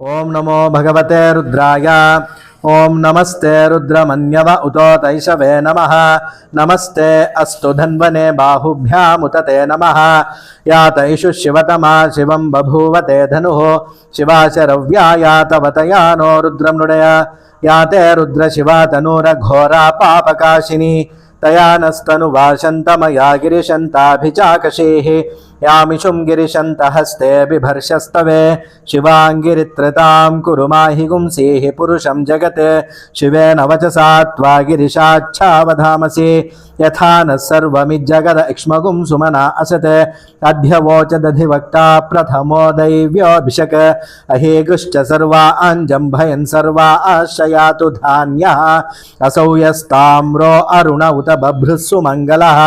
ఓం నమో భగవతే రుద్రాయ. ఓం నమస్తే రుద్రమన్యవ ఉతో తైషవే నమ. నమస్తే అస్తు ధన్వనే బాహుభ్యాముతతే నమ. యాతైషు శివతమా శివం బభూవతే ధను. శివాశరవ్యాయాతవతయా నో రుద్రం నృడయ. యాతే రుద్ర శివా తనూర ఘోరా పాపకాశిని. तया नस्तनुभाषन्त मया गिरिशन्ताभिचाकषेः, यामिषुं गिरिशन्त हस्ते बिभर्षस्तवे, शिवाङ्गिरित्रतां कुरु माहि गुंसेः पुरुषं जगत् शिवेन वचसा त्वा गिरिशाच्छावधामसि, यथा नः सर्वमिज्जगद इक्ष्मगुं सुमना असत् अध्यवोच दधिवक्ता प्रथमो दैव्योऽभिषक् अहेगुश्च सर्वा अञ्जम्भयन् सर्वा आश्रयातु धान्यः, असौ यस्ताम्रो अरुण उत उत बभ्रुः सुमङ्गलः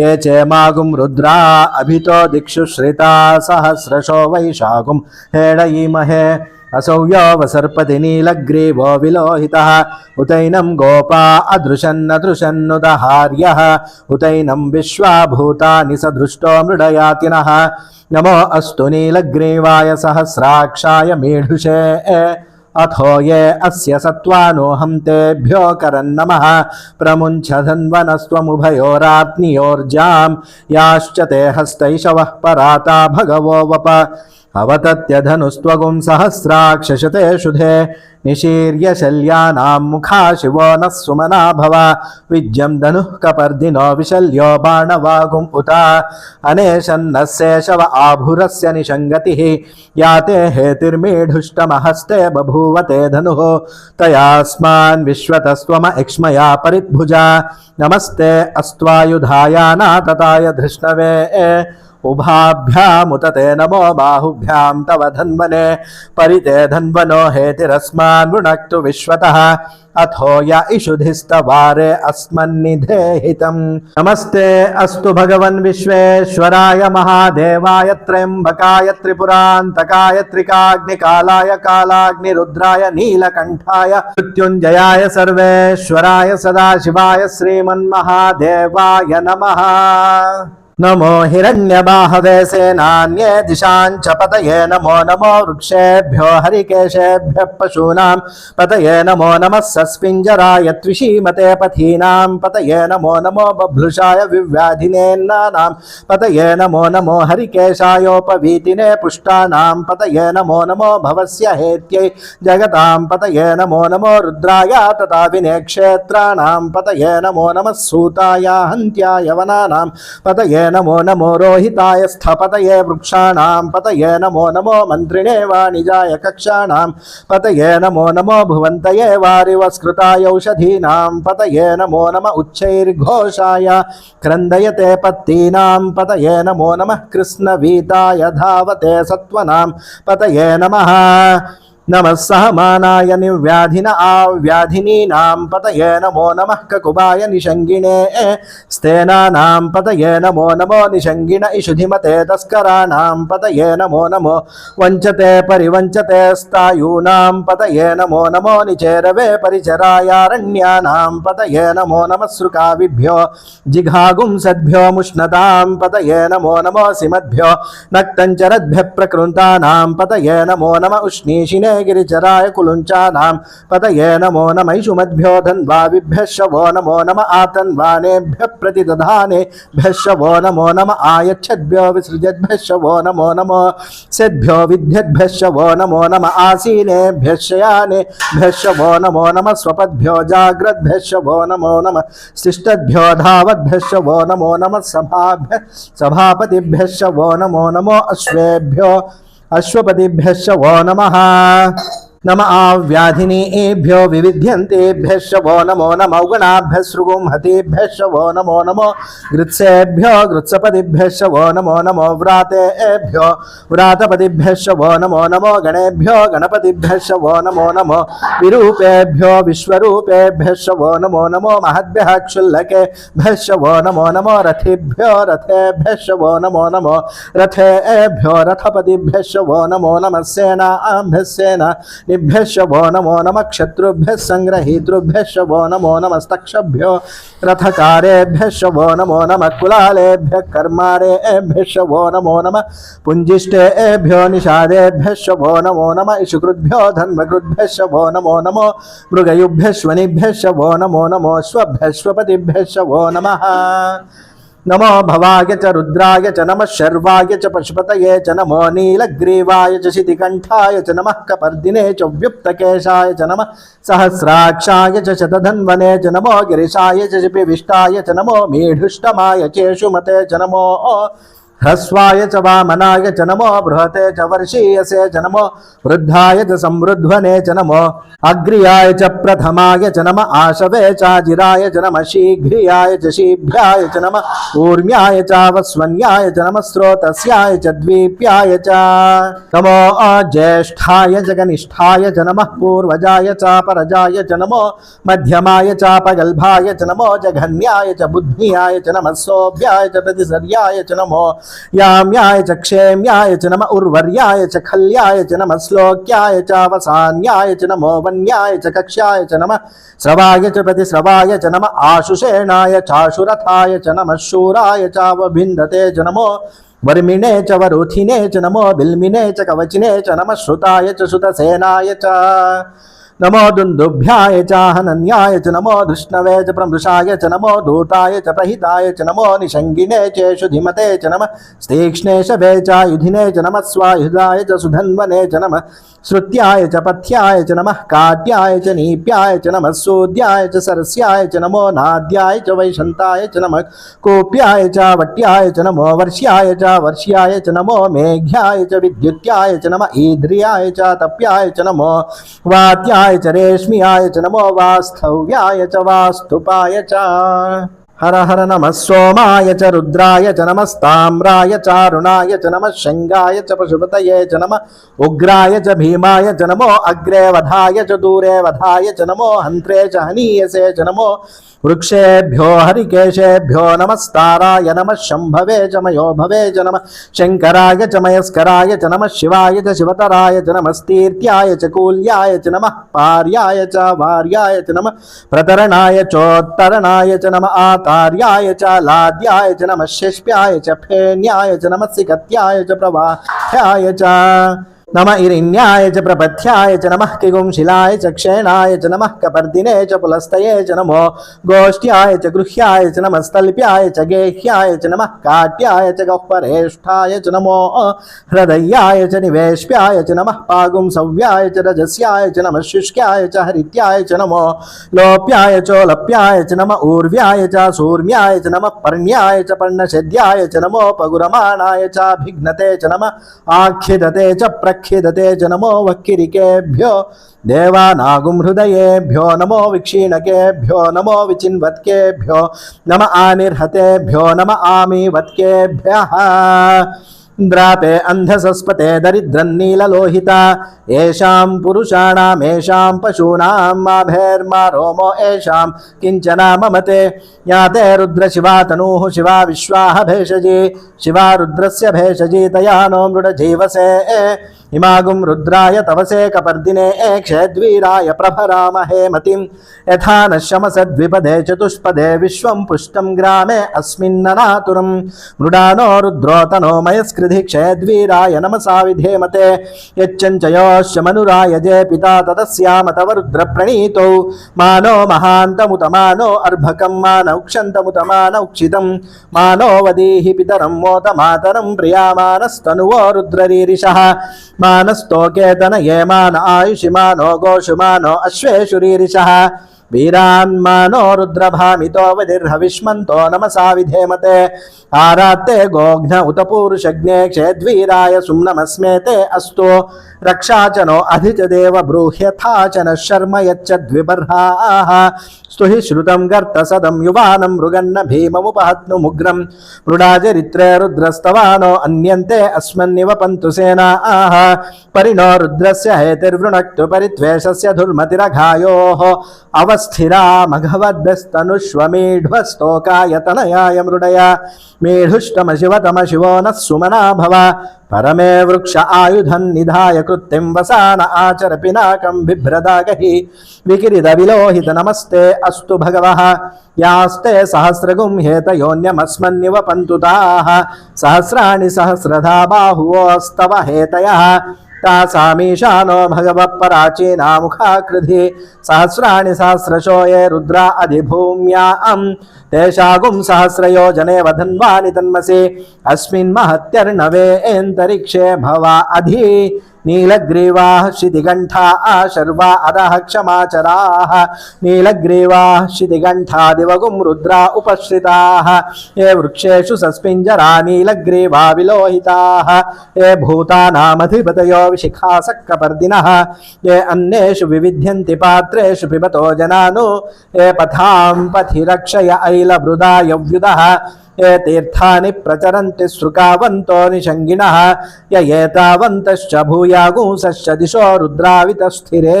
ये चेमागुं रुद्रा अभितो दिक्षु श्रिता सहस्रशो वैशाखुं हेडयीमहे असौ यो वसर्पति नीलग्रीवो विलोहितः उतैनं गोपा अदृशन्नदृशन्नुदहार्यः उतैनं विश्वाभूतानि सदृष्टो मृडयातिनः नमो अस्तु नीलग्रीवाय सहस्राक्षाय मीढुषे अथो ये अस्य सत्त्वानोऽहं तेभ्यो करन्नमः। प्रमुञ्चधन्वनस्त्वमुभयोरात्नियोर्जां याश्च ते हस्तैषवः पराता भगवो वप। అవతత్యధనుస్త్వగుం సహస్రాక్షశతే శుధే నిశీర్య శల్యానాం ముఖా శివో నః సుమనా భవ విజ్యం ధనుః కపర్దినో విశల్యో బాణవాగుం ఉత అనేషన్నశేషవ ఆభురస్య నిషంగతి యాతే హేతిర్మీఢుష్టమహస్తే బభూవతే ధనుః తయాస్మాన్ విశ్వతస్వమ ఇక్ష్మయా పరిభుజ నమస్తే అస్త్వాయుధాయానా తతాయ ధృష్ణవే उभाभ्यामुत ते नमो बाहुभ्यां तव धन्वने परिते धन्वनो हेतिरस्मान् वृणक्तु विश्वतः। अथो य इषुधिस्तवारे अस्मन्निधेहितम् नमस्ते अस्तु भगवन् विश्वेश्वराय महादेवाय त्र्यम्बकाय त्रिपुरान्तकाय त्रिकाग्निकालाय कालाग्निरुद्राय नीलकण्ठाय मृत्युञ्जयाय सर्वेश्वराय सदाशिवाय श्रीमन्महादेवाय नमः। नमो हिरण्यबाहवे सेनान्ये दिशां च पतये नमो नमो वृक्षेभ्यो हरिकेशेभ्यः पशूनां, पतये नमो नमः सस्पिञ्जराय त्विषीमते पथीनां, पतये नमो नमो बभ्लुषाय विव्याधिनेन्नानां पतये नमो नमो हरिकेशायोपवीतिने पुष्टानां, पतये नमो नमो भवस्य हेत्यै जगतां, पतये नमो नमो रुद्राय तथा विनेक्षेत्राणां पतये नमो नमः सूताय, हन्त्याय, वनानां, पतये నమో నమో రోహితాయ స్థపతయే వృక్షాణం పతయే నమో నమో మంత్రిణే వాణిజాయ కక్షాణం పతయే నమో నమో భువంతయే వారివస్కృతాయౌషధీనాం పతయే నమో నమ ఉచ్చైర్ఘోషాయ క్రందయతే పత్తీనాం పతయే నమో నమః కృష్ణవీతాయ ధావతే సత్వనాం పతయే నమః నమస్సహమానాయ నివ్యాధిన ఆ వ్యాధినీనాం పతయే నమో నమ కకుబాయ నిషంగిణే స్థేనానాం పతయే నమో నమో నిషంగిణ ఇషుధిమతే తస్కరాణాం పతయే నమో నమో వంచతే పరివంచతే స్థాయూనాం పతయే నమో నమో నిచేరవే పరిచరాయారణ్యానాం పతయే నమో నమస్రుకావిభ్యో జిఘాగుం సద్భ్యో ముష్ణతాం పతయే నమో నమో సిమద్భ్యో నక్తంచరద్భ్య ప్రకృంతానాం పతయే నమో నమ ఉష్ణీషిణే उष्णीषिणे गिरिचराय कुलुञ्चानां पतये नमो नमैषुमद्भ्यो धन्वाविभ्यः शवो नमो नम आतन्वानेभ्यः प्रतिदधानेभ्यः शवो नमो नम आयच्छद्भ्यो विसृजद्भ्यः शवो नमो नमो सेद्भ्यो विद्यद्भ्यः शवो नमो नम आसीनेभ्यः शयानेभ्यः शवो नमो नम स्वपद्भ्यो जाग्रद्भ्यः शवो नमो नम शिष्टद्भ्यो धावद्भ्यः शवो नमो नमः सभाभ्यः सभापतिभ्यः शवो नमो नमो अश्वेभ्यो అశ్వపతిభ్యశ్చ ఓ నమ. नम आव्याधिनीभ्यो विविध्यन्तेभ्यः शवो नमो नम औगणाभ्यः सृगुंहतेभ्यः शवो नमो नमो गृत्सेभ्यो गृत्सपतिभ्यः शवो नमो नमो व्रातेभ्यो व्रातपतिभ्यः शवो नमो नमो गणेभ्यो गणपतिभ्यः शवो नमो नमो विरूपेभ्यो विश्वरूपेभ्यः शवो नमो नमो महद्भ्यः क्षुल्लकेभ्यः शवो नमो नमो रथेभ्यो रथेभ्यः शवो नमो नमो रथेभ्यो रथपतिभ्यः शवो नमो नमः सेनाभ्यः सेना निभ्यः नमो नम क्षत्रुभ्यः सङ्ग्रहीतृभ्यः शवो नमो नमस्तक्षभ्यो रथकारेभ्यः शवो नमो नमः कुलालेभ्यः कर्मारेभ्यः शवो नमो नमः पुञ्जिष्टेभ्यो निषादेभ्यः शवो नमो नम इषुकृद्भ्यो धन्वकृद्भ्यः नमो नमो मृगयुभ्यः श्वनिभ्यः शवो नमो नमो स्वभ्यः स्वपतिभ्यः नमः నమో భవాయ చ రుద్రాయ చ నమ శర్వాయ చ పశుపతయే చ నమో నీలగ్రీవాయ చ శితికంఠాయ చ నమ కపర్దినే చ వ్యుప్తకేశాయ చ నమ సహస్రాక్షాయ చ శతధన్వనే చ నమో గిరిశాయ చ శిపివిష్టాయ చ నమో మీఢుష్టమాయ చేషుమతే చ నమో ह्रस्वाय च वामनाय च नमो बृहते च वर्षीयसे च नमो वृद्धाय च संवृध्वने च नमो अग्र्याय च प्रथमाय च नम आशवे चाजिराय च नमः शीघ्रियाय च शीभ्याय च नमः ऊर्म्याय च वस्वन्याय च नमः स्रोतस्याय च द्वीप्याय च नमो ज्येष्ठाय च कनिष्ठाय च नमः पूर्वजाय च परजाय च नमो मध्यमाय च पगल्भाय च नमो जघन्याय च बुद्ध्याय च नमः सोभ्याय च प्रतिसर्याय च नमो याम्याय च क्षेम्याय च नम उर्वर्याय च खल्याय च नमः श्लोक्याय च वसान्याय च नमो वन्याय च कक्ष्याय च नम स्रवाय च प्रतिस्रवाय च नम आशुषेणाय चाशुरथाय च नम शूराय चावभिन्दते च नमो वर्मिणे च वरुथिने च नमो बिल्मिने च कवचिने च नम श्रुताय च श्रुतसेनाय च। नमो दुन्दुभ्याय च हनन्याय च नमो धृष्णवे च प्रमृषाय च नमो दूताय च प्रहिताय च नमो निषङ्गिने चेषु धिमते च नमः स्तीक्ष्णे शवे च युधिने च नमः स्वायुधाय च सुधन्वने च नमः श्रुत्याय च पथ्याय च नमः काट्याय च नीप्याय च नमः सूद्याय च सरस्याय च नमो नाद्याय च वैशन्ताय च नमः कोप्याय च वट्याय च नमो वर्ष्याय च वर्ष्याय च नमो मेघ्याय च विद्युत्याय च नम ईद्रियाय च तप्याय च नमो वात्याय రేష్మియాయ చ రేష్మియాయ చ నమో వాస్థవ్యాయ చ వాస్తుపాయ చ. హర హర నమ సోమాయ చ రుద్రాయ చ నమస్తామ్రాయ చారుణాయ చ నమ శంగాయ చ పశుపతయే చ నమ ఉగ్రాయ చ భీమాయ చ నమో అగ్రే వధాయ చ దూరే వధాయ చ నమో హంత్రే చ హనీయసే చ నమో वृक्षेभ्यो हरिकेशेभ्यो नमस्ताराय नमः च मयो भवे च नमः शङ्कराय च मयस्कराय च नमः शिवाय च शिवतराय च नमस्तीर्त्याय च कूल्याय च नमः पार्याय च वार्याय च नमः प्रतरणाय चोत्तरणाय च नमः आतार्याय च लाद्याय च नमः शिष्प्याय च फेन्याय च नमः सिकत्याय च प्रवाह्याय च నమ ఇరిణ్యాయ చ ప్రపథ్యాయ చ నమ కిగుంశిలాయ చ క్షేణాయ చ నమ కపర్దినే చ పులస్తయే చ నమో గోష్ఠ్యాయ చ గృహ్యాయ చ నమస్తల్ప్యాయ చ గేహ్యాయ చ నమ కాట్యాయ చ గహ్వరేష్ఠాయ చ నమో హృదయాయ చ నివేష్ప్యాయ చ నమ పాగుం సవ్యాయ చ రజస్యాయ చ నమ శుష్క్యాయ చ హరిత్యాయ చ నమో లోప్యాయ చోలప్యాయ చ నమ ఊర్వ్యాయ చ సూర్మ్యాయ చ నమ పర్ణ్యాయ చ పర్ణశద్యాయ చ నమో పగురమాణాయ చాభిఘ్నతే చ నమ ఆఖ్యదతే చ ప్రక్ प्रख्यदते च नमो वक्किरिकेभ्यो हृदयेभ्यो नमो विक्षीणकेभ्यो नमो विचिन्वत्केभ्यो नम आनिर्हतेभ्यो नम आमीवत्केभ्यः। द्रापे अन्धसस्पते दरिद्रन्नीललोहिता येषां पुरुषाणामेषां पशूनां माभेर्मा रोमो येषां किञ्चना ममते याते रुद्रशिवा तनूः शिवा विश्वाः भेषजी शिवा रुद्रस्य भेषजी तया नो मृडजीवसे इमागुं रुद्राय तवसे कपर्दिने क्षेद्वीराय प्रभरामहे मतिं यथा न शमसद्विपदे चतुष्पदे विश्वं पुष्टं ग्रामे अस्मिन्ननातुरं मृडानो रुद्रोतनो రుధిक्षे క్షయద్వీరాయ నమసా విధేమతే యచ్చంచయోశమనురాయజే పితా తతస్యామ తవ రుద్ర ప్రణీతౌ మానో మహాంతముత మానో అర్భకం మానౌక్షంతముత మానౌక్షితం మానోవదీహి పితరం మోత మాతరం ప్రియామానస్తనువో రుద్రరీరిష. మానస్తోకేతన ఏ మాన ఆయుషి మానో గోషు మానో అశ్వేషురీరిష వీరాన్మానోరుద్రభామితో వదిర్హవిష్మంతో నమసా విధేమతే. ఆరాత్తే గోఘ్న ఉత పూరుషగ్నే క్షేద్వీరాయ సుమ్నమస్మేతే అస్తో. రక్షాచనో అధిచదేవ బ్రూహ్యథాచన శర్మ యచ్చ ద్విబర్హాః. స్తుహి శ్రుతం గర్త సదం యువానం మృగన్న భీమముపహత్ను ముగ్రం. మృడాచరిత్రే రుద్రస్తవానో అన్యంతే అస్మన్నివ పంతు సేనాః. పరిణో రుద్రస్య హేతిర్వృణక్తు పరిత్వేషస్య దుర్మతిరఘాయోః అవ స్థిరా మఘవద్దస్తనుష్వమేఢ్వస్తోకాయతనయాయ మృడయ. మేఢుష్టమ శివతమ శివో సుమనా భవ పరమే వృక్ష ఆయుధం నిధాయ కృత్తిం వసాన ఆచర పినాకం బిభ్రదాగహి. వికిరిద విలోహిత నమస్తే అస్తు భగవ. యాస్తే సహస్రగుం హేతయోన్యమస్మన్నివ పంతుతాః. సహస్రాణి సహస్రధా బాహువోస్తవ హేతయ. तासामीशानो भगवत्पराचीना मुखाकृधि सहस्राणि सहस्रशो ये रुद्रा अधिभूम्या अम् तेषागुं सहस्रयोजने वधन्वानि तन्मसि अस्मिन् महत्यर्णवे एन्तरिक्षे भवा अधि नीलग्रीवाः शितिकण्ठा आशर्वा अधः क्षमाचराः नीलग्रीवाः शितिकण्ठा दिवगुं रुद्रा उपश्रिताः ये वृक्षेषु सस्मिञ्जरा नीलग्रीवा विलोहिताः ये भूतानामधिपतयो विशिखासक्कपर्दिनः ये अन्येषु विविध्यन्ति पात्रेषु पिबतो जनानु ये पथां पथि रक्षय ऐलवृदा यव्युदः ये तीर्थानि प्रचरन्ति सृकावन्तो निषङ्गिणः य एतावन्तश्च भूयागुंसश्च दिशो रुद्रावितस्थिरे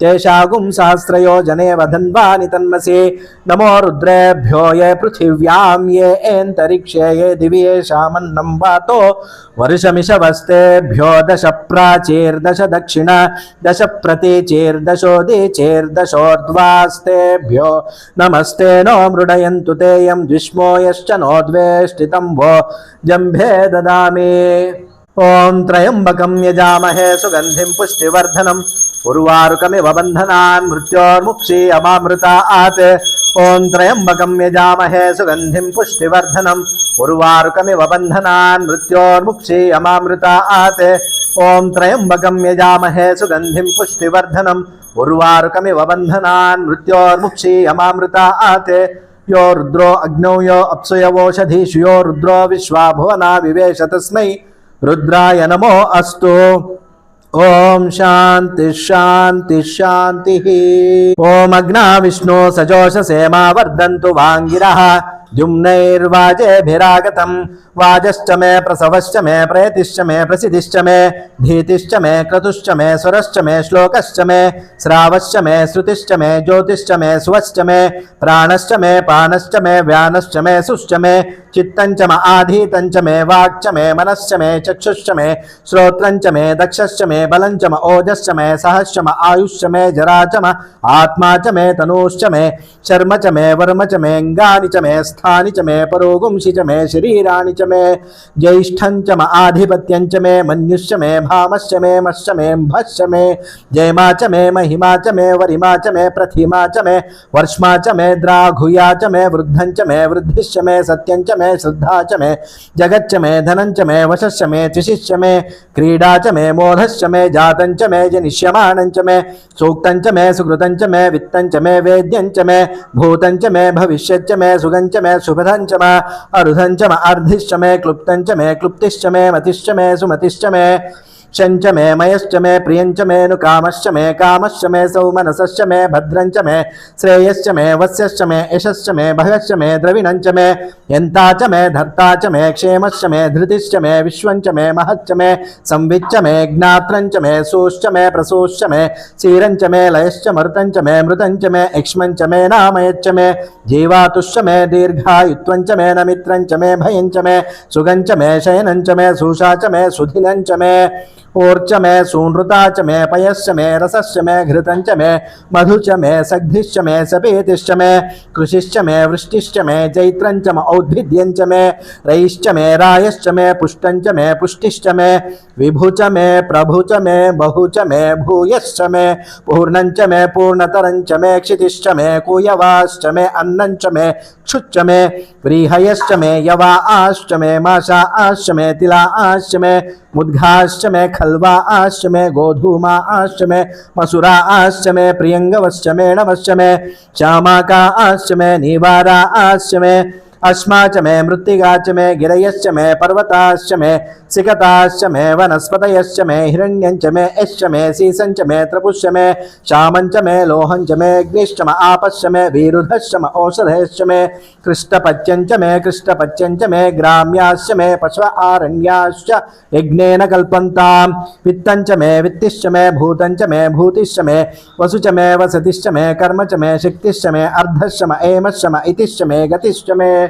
तेषागुं सहस्रयोजने वधन्वानि तन्मसि नमो रुद्रेभ्यो ये पृथिव्यां ये एन्तरिक्षे ये दिवि येषामन्नं वातो वर्षमिषवस्तेभ्यो दश प्राचीर्दश दक्षिण दश प्रतीचीर्दशोदीचीर्दशोर्ध्वास्तेभ्यो नमस्ते नो मृडयन्तु ते यं द्विष्मो यश्च नोद्वेष्टितं वो जम्भे ददामि। ॐ त्र्यम्बकं यजामहे सुगन्धिं पुष्टिवर्धनम् उर्वारुकमिव बन्धनान् आत्। ॐ त्र्यम्बकं यजामहे सुगन्धिं पुष्टिवर्धनम् उर्वारुकमिव बन्धनान् आत्। ॐ त्र्यम्बकं यजामहे सुगन्धिं पुष्टिवर्धनम् उर्वारुकमिव बन्धनान् मृत्योर्मुक्षी अमामृता आत् यो रुद्रो अग्नौ यो अप्सुयवोषधीषु यो रुद्रो विश्वा भुवना विवेश तस्मै रुद्राय नमो अस्तु ॐ शान्ति शान्ति शान्तिः ॐ अग्ना विष्णु सजोषसे मा वर्धन्तु वाङ्गिरः द्युम्नैर्वाजेभिरागतं वाजश्च मे, प्रसवश्च मे, प्रेतिश्च मे, प्रसिद्धिश्च मे, भीतिश्च मे, क्रतुश्च मे स्वरश्च मे, श्लोकश्च मे, श्रावश्च मे, श्रुतिश्च मे, ज्योतिश्च मे, सुवश्च मे, प्राणश्च मे, पानश्च मे, व्यानश्च मे, सुश्च मे चित्तञ्च म आधीतञ्च मे वाक्च मे मनश्च मे चक्षुश्च मे श्रोत्रञ्च मे दक्षश्च मे बलञ्च म ओजश्च मे सहश्च म आयुश्च मे जरा च आत्मा च मे तनूश्च मे शर्म च मे वर्म च मे अङ्गानि च मे स्थानि च मे परोगुंसि च मे शरीराणि च मे ज्येष्ठं च म आधिपत्यं च मे मन्युश्च मे भामश्च मे मश्च मे भश्च मे जयमा च मे महिमा च मे वरिमा च मे प्रथिमा च मे वर्ष्मा च मे द्राघुया च मे वृद्धं च मे वृद्धिश्च मे सत्यं च मे श्रद्धा च मे जगच्च मे धनं च मे वशश्च मे त्रिशिश्च मे क्रीडा च मे मोधश्च मे जातं च मे जनिष्यमाणं च मे सूक्तं च मे सुकृतं च मे वित्तं च मे वेद्यं च मे भूतं च मे भविष्यच्च मे सुगं च मे सुभदं च मे अरुधं च मे अर्धिश्च मे क्लुप्तं च मे क्लुप्तिश्च मे मतिश्च मे सुमतिश्च मे శంచ మే మయశ్చ మే ప్రియంచ మేను కామశ్చ మే కామశ్చ మే సౌమనసశ్చ మే భద్రంచ మే శ్రేయశ్చ మే వశ్యశ్చ మే యశశ్చ మే భగశ్చ మే ద్రవిణంచ మే ఎంతాచ మే ధర్తాచ మే క్షేమశ్చ మే ధృతిశ్చ మే విశ్వంచ మే మహచ్చ మే సంవిచ్చ మే జ్ఞాత్రంచ మే సూశ్చ మే ప్రసూశ్చ మే క్షీరంచ మే లయశ్చ మృతంచ మే మృతంచ మే యక్ష్మంచ మే నామయచ్చ మే జీవాతుశ్చ మే దీర్ఘాయుత్వంచ మే నమిత్రంచ మే భయంచ మే సుగంచ మే శయనంచ మే సూషాచ మే సుధినంచ మే ऊर्च मे सूनृता च मे पयश्च मे रसश्च मे घृतं च मे मधु च मे सग्धिश्च मे सपेतिश्च मे, कृषिश्च मे वृष्टिश्च मे चैत्रं च औद्भिद्यं च मे रयिश्च मे रायश्च मे पुष्टं च मे पुष्टिश्च मे, विभु च मे प्रभु च मे बहु च मे भूयश्च मे, पूर्णं च मे पूर्णतरं च मे क्षितिश्च मे कूयवाश्च मे अन्नं च मे क्षुच्च मे, व्रीहयश्च मे यवा आश्च मे माशा आश्च मे तिला आश्च मे मुद्घाश्च मे खल्वा, आश्च मे गोधूमा, आश्च मे मसुरा, आश्च मे प्रियङ्गवश्च मे नवश्च मे श्यामाका आश्च मे नीवारा, आश्च मे अस्मा च मे च मे गिरयश्च मे पर्वताश्च मे सिकताश्च मे वनस्पतयश्च मे हिरण्यञ्च मे यश्च मे सीसञ्च मे त्रपुश्च मे श्यामञ्च मे लोहञ्च मे अग्निश्च म आपश्च मे वीरुधश्च म औषधश्च मे कृष्टपच्यञ्च मे कृष्टपच्यञ्च मे ग्राम्याश्च मे पशव आरण्याश्च यज्ञेन कल्पन्तां वित्तञ्च मे वित्तिश्च मे भूतञ्च मे भूतिश्च मे वसु च मे वसतिश्च मे कर्म च मे शक्तिश्च मे अर्धश्च म एमश्च म इतिश्च मे गतिश्च मे